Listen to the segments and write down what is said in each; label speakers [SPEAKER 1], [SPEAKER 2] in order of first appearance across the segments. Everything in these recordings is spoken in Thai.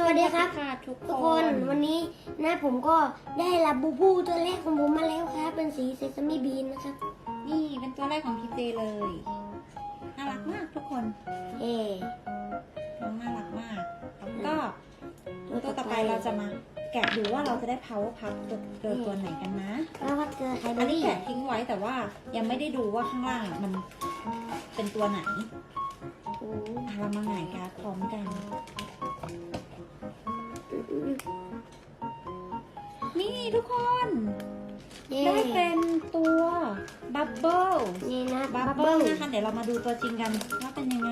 [SPEAKER 1] สวัสดีครับ
[SPEAKER 2] ค่ะทุก
[SPEAKER 1] ทุก
[SPEAKER 2] ค
[SPEAKER 1] คน
[SPEAKER 2] น
[SPEAKER 1] วันนี้นะผมก็ได้รับบูบูตัวแรกของผมมาแล้วครับ เป็นสีเซซามิบีนนะครับ
[SPEAKER 2] นี่เป็นตัวแรกของพี่เจเลย น่ารักมากทุกคน
[SPEAKER 1] เอ
[SPEAKER 2] น้องน่ารักมากแล้วก็ตัวต่อไปเราจะมาแกะดูว่าเราจะได้ power pup ตัวเกิดตัวไหนกันนะ
[SPEAKER 1] แล้วก็เจอไฮเบอ
[SPEAKER 2] อันนี้
[SPEAKER 1] รี่
[SPEAKER 2] แกะทิ้งไว้แต่ว่ายังไม่ได้ดูว่าข้างล่างอะมันเป็นตัวไหน
[SPEAKER 1] โอ้
[SPEAKER 2] อะเรามาหงายการ์ดพร้อมกัน นี่ทุกคน
[SPEAKER 1] เย้
[SPEAKER 2] ได้เป็นตัวบับเบิล
[SPEAKER 1] นี่นะ
[SPEAKER 2] บั
[SPEAKER 1] บั
[SPEAKER 2] บบ
[SPEAKER 1] เบิ้
[SPEAKER 2] เบิ้
[SPEAKER 1] ล
[SPEAKER 2] ลนะคะเดี๋ยวเรามาดูตัวจริงกันว่าเป็นยังไง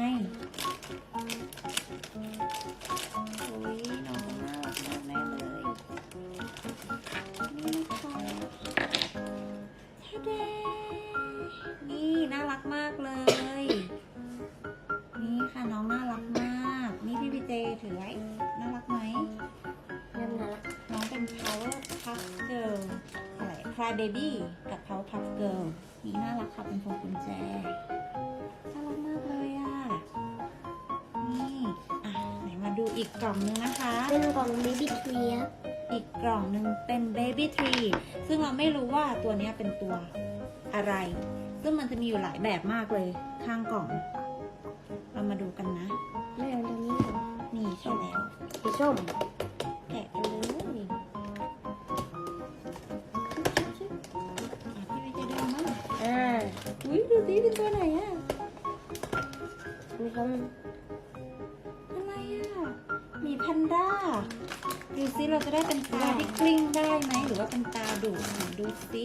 [SPEAKER 2] โอ้ยน้องน่ารักมากแน่เลย อะไร Cry Baby กับ Power Puff Girl นี่น่ารักค่ะเป็นพวงกุญแจ น่ารักมากเลยอะ นี่อะไหนมาดูอีกกล่องนึงนะคะ
[SPEAKER 1] เป็นกล่องบีบี้ทรีครับ
[SPEAKER 2] อีกกล่องหนึ่งเป็น Baby Tree ซึ่งเราไม่รู้ว่าตัวเนี้ยเป็นตัวอะไร ซึ่งมันจะมีอยู่หลายแบบมากเลยข้างกล่อง เรามาดูกันนะ
[SPEAKER 1] ไม่เอาตัวนี้หรอ
[SPEAKER 2] นี่ใช่แล้ว
[SPEAKER 1] สีส้ม
[SPEAKER 2] อุ้ยดูสิเป็นตัวไหนอะ
[SPEAKER 1] มีส้ม
[SPEAKER 2] อะไรอะหมีแพนด้า ดูสิเราจะได้เป็นตาที่กลิ้งได้ไหม หรือว่าเป็นตาดุไหนดูสิ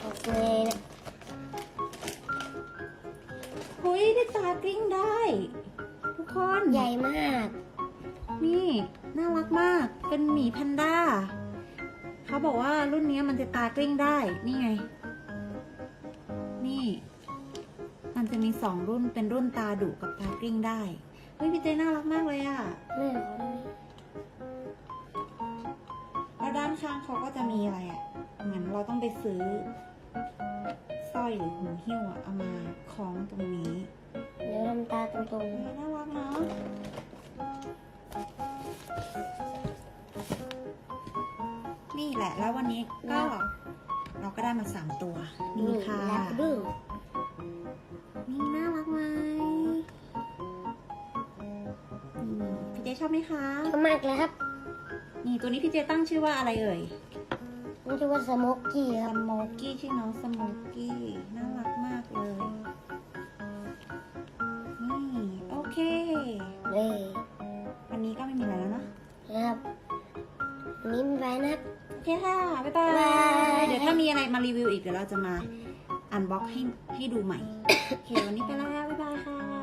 [SPEAKER 1] โอเคนะ
[SPEAKER 2] หุยได้ตากลิ้งได้ ทุกคน
[SPEAKER 1] ใหญ่มาก
[SPEAKER 2] นี่ น่ารักมาก เป็นหมีแพนด้า เขาบอกว่ารุ่นนี้มันจะตากลิ้งได้ นี่ไง นี่ มันจะมีสองรุ่นเป็นรุ่นตาดุกับตากลิ้งได้เฮ้ยพี่เจน่ารักมากเลยอะ
[SPEAKER 1] ไม่เอาตัวนี้
[SPEAKER 2] แล้วด้านข้างเขาก็จะมีอะไรอะเหมือนเราต้องไปซื้อสร้อยหรือหูหิ้วอะเอามาคล้องตรงนี้
[SPEAKER 1] เดี๋ยวทำตาตรง
[SPEAKER 2] เฮ้ยน่ารักเนาะ นี่แหละ แล้ววันนี้ก็ เราก็ได้มาสามตัว
[SPEAKER 1] ๆ
[SPEAKER 2] นี่ค่ะ
[SPEAKER 1] แลบบิ้ง
[SPEAKER 2] นี่น่ารักไหมนี่พี่เจชอบไหมคะ
[SPEAKER 1] ชอบมากเลยครับ
[SPEAKER 2] นี่ตัวนี้พี่เจตั้งชื่อว่าอะไรเอ่ย
[SPEAKER 1] มันชื่อว่าสโมกกี้ค
[SPEAKER 2] ส
[SPEAKER 1] รับ
[SPEAKER 2] โมกี้ชื่อน้องสโมกี้น่ารักมากเลย นี่ โอเค
[SPEAKER 1] เลย
[SPEAKER 2] วันนี้ก็ไม่มีอะไรแล้วเนอะ
[SPEAKER 1] นะครับ วันนี้ไปนะครับ
[SPEAKER 2] โอเคค่ะ บ๊ายบา
[SPEAKER 1] บ๊ายบาย
[SPEAKER 2] ยเดี๋ยวถ้ามีอะไรมารีวิวอีกเดี๋ยวเราจะมาอันบ็อกให้ให้ดูใหม่ โอเค วันนี้ไปแล้ว บ๊ายบายค่ะ